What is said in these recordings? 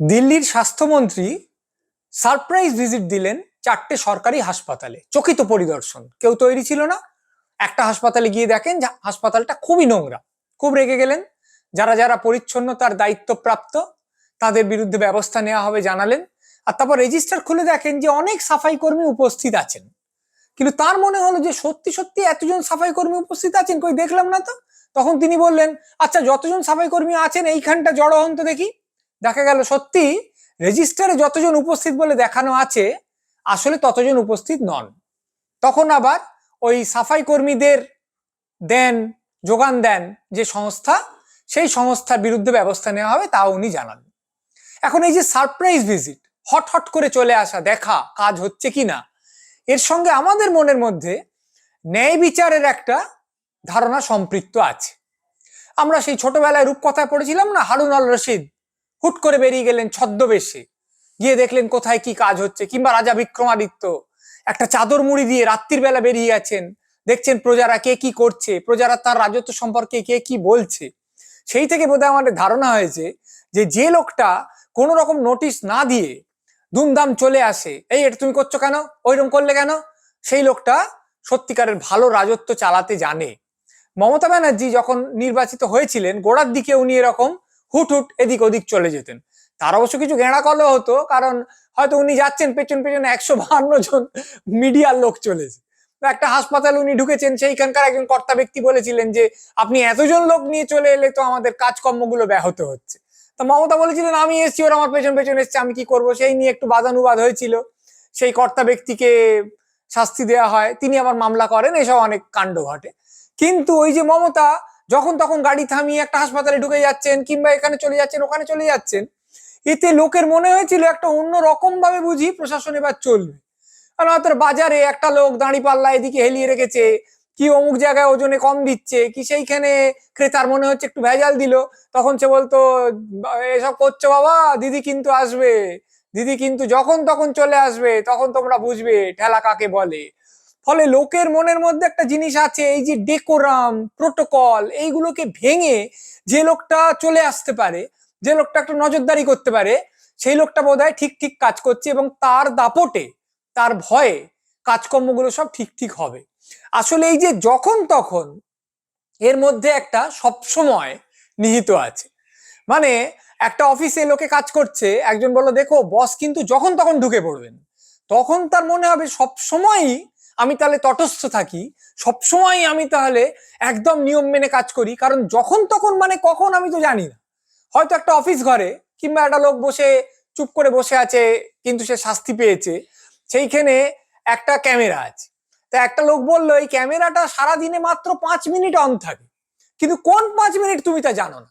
দিল্লির স্বাস্থ্যমন্ত্রী surprise visit দিলেন চারটে সরকারি হাসপাতালে। চকিত পরিদর্শন। কেউ তৈরি ছিল না। একটা হাসপাতালে গিয়ে দেখেন যে হাসপাতালটা খুবই নোংরা। খুব রেগে গেলেন। যারা যারা পরিচ্ছন্নতার দায়িত্বপ্রাপ্ত, তাদের বিরুদ্ধে ব্যবস্থা নেওয়া হবে জানালেন। আর তারপর রেজিস্টার খুলে দেখেন যে অনেক সাফাই কর্মী উপস্থিত আছেন। কিন্তু তার মনে হলো যে সত্যি সত্যি এতজন সাফাই কর্মী উপস্থিত আছেন, কই দেখলাম না তো? তখন তিনি বললেন আচ্ছা যতজন সাফাই কর্মী আছেন, এইখানটা জড়ো হন তো দেখি। দেখা গেল সত্যি রেজিস্টারে যতজন উপস্থিত বলে দেখানো আছে, আসলে ততজন উপস্থিত নন। তখন আবার ওই সাফাই কর্মীদের দেন, যোগান দেন যে সংস্থা, সেই সংস্থার বিরুদ্ধে ব্যবস্থা নেওয়া হবে তাও উনি জানান। এখন এই যে সারপ্রাইজ ভিজিট হট হট করে চলে আসা, দেখা, কাজ হচ্ছে কি না, এর সঙ্গে আমাদের মনের মধ্যে ন্যায় বিচারের একটা ধারণা সম্পৃক্ত আছে। আমরা সেই ছোটবেলায় রূপকথায় পড়েছিলাম না, হারুন আল রশিদ হুট করে বেরিয়ে গেলেন ছদ্মবেশে। গিয়ে দেখলেন কোথায় কি কাজ হচ্ছে, কিংবা রাজা বিক্রমাদিত্য একটা চাদর মুড়ি দিয়ে রাত্রির বেলা বেরিয়ে আছেন। দেখছেন প্রজারা কে কি করছে, প্রজারা তার রাজত্ব সম্পর্কে কে কি বলছে। সেই থেকে বোধহয় আমাদের ধারণা হয়েছে যে যে লোকটা কোনো রকম নোটিশ না দিয়ে দুমদাম চলে আসে, এই, এটা তুমি করছ কেন? ওইরকম করলে কেন? সেই লোকটা সত্যিকারের ভালো রাজত্ব চালাতে জানে। মমতা ব্যানার্জি যখন নির্বাচিত হয়েছিলেন, গোড়ার দিকে উনি এরকম হুট হুট এদিক ওদিক চলে যেতেন। তার অবশ্য কিছু গেঁড়া কল হতো, কারণ হয়তো উনি যাচ্ছেন, পেছন পেছনে একশো বাহান্ন জন মিডিয়ার লোক চলেছে একটা হাসপাতাল উনি ঢুকেছেন, সেইখানকার একজন কর্তা ব্যক্তি বলেছিলেন যে, আপনি এতজন লোক নিয়ে চলে এলে তো আমাদের কাজকর্মগুলো ব্যাহত হচ্ছে। তো মমতা বলেছিলেন, আমি এসছি, ওরা আমার পেছন পেছন এসছে, আমি কি করব? সেই নিয়ে একটু বাদানুবাদ হয়েছিল। সেই কর্তা ব্যক্তিকে শাস্তি দেওয়া হয়, তিনি আবার মামলা করেন, এসব অনেক কাণ্ড ঘটে। কিন্তু ওই যে মমতা যখন তখন গাড়ি থামিয়ে একটা হাসপাতালে ঢুকে যাচ্ছেন কিংবা এখানে চলে যাচ্ছেন, ওখানে চলে যাচ্ছেন, এতে লোকের মনে হয়েছিল একটা অন্য রকম ভাবে বুঝি প্রশাসন এবার চলবে। কারণ হয়তো বাজারে একটা লোক দাঁড়ি পাল্লা এদিকে হেলিয়ে রেখেছে, কি অমুক জায়গায় ওজনে কম দিচ্ছে, কি সেইখানে ক্রেতার মনে হচ্ছে একটু ভেজাল দিল, তখন সে বলতো, এসব করছ বাবা, দিদি কিন্তু আসবে, দিদি কিন্তু যখন তখন চলে আসবে, তখন তোমরা বুঝবে ঠেলা কাকে বলে। ফলে লোকের মনের মধ্যে একটা জিনিস আছে, এই যে ডেকোরাম প্রোটোকল এইগুলোকে ভেঙে যে লোকটা চলে আসতে পারে, যে লোকটা একটা নজরদারি করতে পারে, সেই লোকটা বোধ ঠিক ঠিক কাজ করছে এবং তার দাপটে, তার ভয়ে কাজকর্মগুলো সব ঠিক ঠিক হবে। আসলে এই যে যখন তখন এর মধ্যে একটা সবসময় নিহিত আছে। মানে একটা অফিসে লোকে কাজ করছে, একজন বলল, দেখো বস কিন্তু যখন তখন ঢুকে পড়বেন। তখন তার মনে হবে সব সময়ই আমি তাহলে তটস্থ থাকি সবসময় আমি তাহলে একদম নিয়ম মেনে কাজ করি, কারণ যখন তখন মানে কখন আমি তো জানি না। হয়তো একটা অফিস ঘরে কিংবা একটা লোক বসে, চুপ করে বসে আছে, কিন্তু সে শাস্তি পেয়েছে, সেইখানে একটা ক্যামেরা আছে। তা একটা লোক বলল, এই ক্যামেরাটা সারাদিনে মাত্র পাঁচ মিনিট অন থাকে। কিন্তু কোন পাঁচ মিনিট তুমি তা জানো না?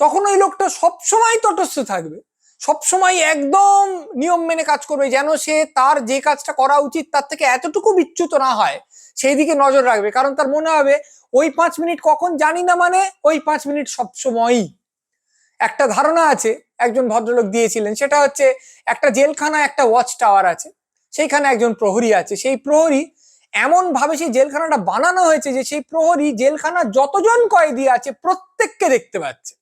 তখন ওই লোকটা সবসময় তটস্থ থাকবে। সবসময় একদম নিয়ম মেনে কাজ করবে, যেন সে তার যে কাজটা করা উচিত তার থেকে এতটুকু বিচ্যুত না হয় সেই দিকে নজর রাখবে। কারণ তার মনে হবে, ওই পাঁচ মিনিট কখন জানি না মানে ওই পাঁচ মিনিট সবসময়ই। একটা ধারণা আছে, একজন ভদ্রলোক দিয়েছিলেন, সেটা হচ্ছে একটা জেলখানা একটা ওয়াচ টাওয়ার আছে, সেইখানে একজন প্রহরী আছে। সেই প্রহরী এমন ভাবে সেই জেলখানাটা বানানো হয়েছে যে সেই প্রহরী জেলখানা যতজন কয়েদি আছে প্রত্যেককে দেখতে পাচ্ছে।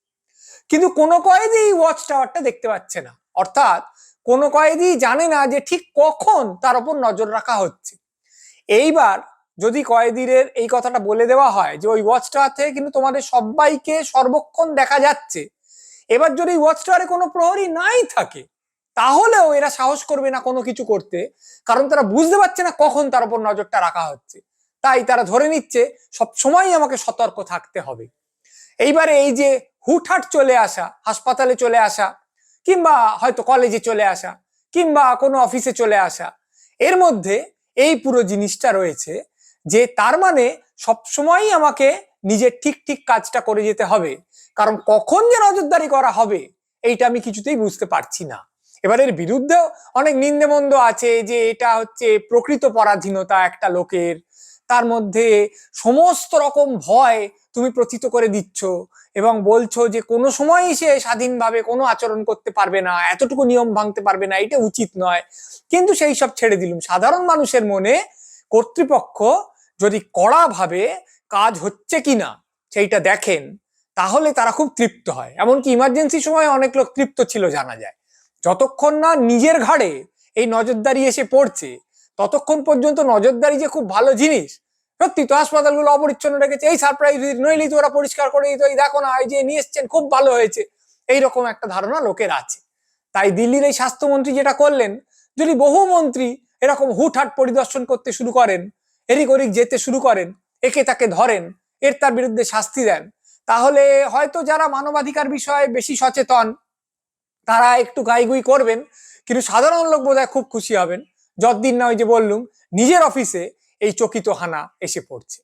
কিন্তু কোনো কয়েদি এই ওয়াচ টাওয়ারটা দেখতে পাচ্ছে না। অর্থাৎ কোনো কয়েদি জানে না যে ঠিক কখন তার উপর নজর রাখা হচ্ছে। এইবার যদি কয়েদিদের এই কথাটা বলে দেওয়া হয় যে ওই ওয়াচ টাওয়ার থেকে কিন্তু তোমাদের সবাইকে সর্বক্ষণ দেখা যাচ্ছে। এবার যদি ওয়াচ টাওয়ারে কোনো প্রহরী নাই থাকে, তাহলেও এরা সাহস করবে না কোনো কিছু করতে, কারণ তারা বুঝতে পারছে না কখন তার উপর নজরটা রাখা হচ্ছে। তাই তারা ধরে নিচ্ছে সব সময় আমাকে সতর্ক থাকতে হবে। এইবারে এই যে হুটহাট চলে আসা, হাসপাতালে চলে আসা, কিংবা হয়তো কলেজে চলে আসা, কিংবা কোনো অফিসে চলে আসা, এর মধ্যে এই পুরো জিনিসটা রয়েছে যে তার মানে সবসময়ই আমাকে নিজের ঠিক ঠিক কাজটা করে যেতে হবে। কারণ কখন যে নজরদারি করা হবে, এইটা আমি কিছুতেই বুঝতে পারছি না। এবার এর বিরুদ্ধেও অনেক নিন্দেমন্দ আছে যে এটা হচ্ছে প্রকৃত পরাধীনতা একটা লোকের তার মধ্যে সমস্ত রকম ভয় তুমি প্রথিত করে দিচ্ছ এবং বলছো যে কোনো সময়ই সে স্বাধীনভাবে কোনো আচরণ করতে পারবে না, এতটুকু নিয়ম ভাঙতে পারবে না, এটা উচিত নয়। কিন্তু সেই সব ছেড়ে দিলুম। সাধারণ মানুষের মনে কর্তৃপক্ষ যদি কড়াভাবে কাজ হচ্ছে কিনা সেইটা দেখেন, তাহলে তারা খুব তৃপ্ত হয়। এমনকি ইমার্জেন্সি সময় অনেক লোক তৃপ্ত ছিল জানা যায়। যতক্ষণ না নিজের ঘাড়ে এই নজরদারি এসে পড়ছে ততক্ষণ পর্যন্ত নজরদারি যে খুব ভালো জিনিস, সত্যি তো হাসপাতালগুলো অপরিচ্ছন্ন রেখেছে, এই সারপ্রাইজ নইলেই তো ওরা পরিষ্কার করে দিত, এই দেখো না, এই যে নিয়ে এসছেন, খুব ভালো হয়েছে। এইরকম একটা ধারণা লোকের আছে। তাই দিল্লির এই স্বাস্থ্যমন্ত্রী যেটা করলেন, যদি বহু মন্ত্রী এরকম হুটহাট পরিদর্শন করতে শুরু করেন, এরিক ওরিক যেতে শুরু করেন, একে তাকে ধরেন, এর তার বিরুদ্ধে শাস্তি দেন, তাহলে হয়তো যারা মানবাধিকার বিষয়ে বেশি সচেতন, তারা একটু গাইগুই করবেন, কিন্তু সাধারণ লোক বোধহয় খুব খুশি হবেন। যতদিন না ওই যে বললুম নিজের অফিসে এই চকিত হানা এসে পড়ছে।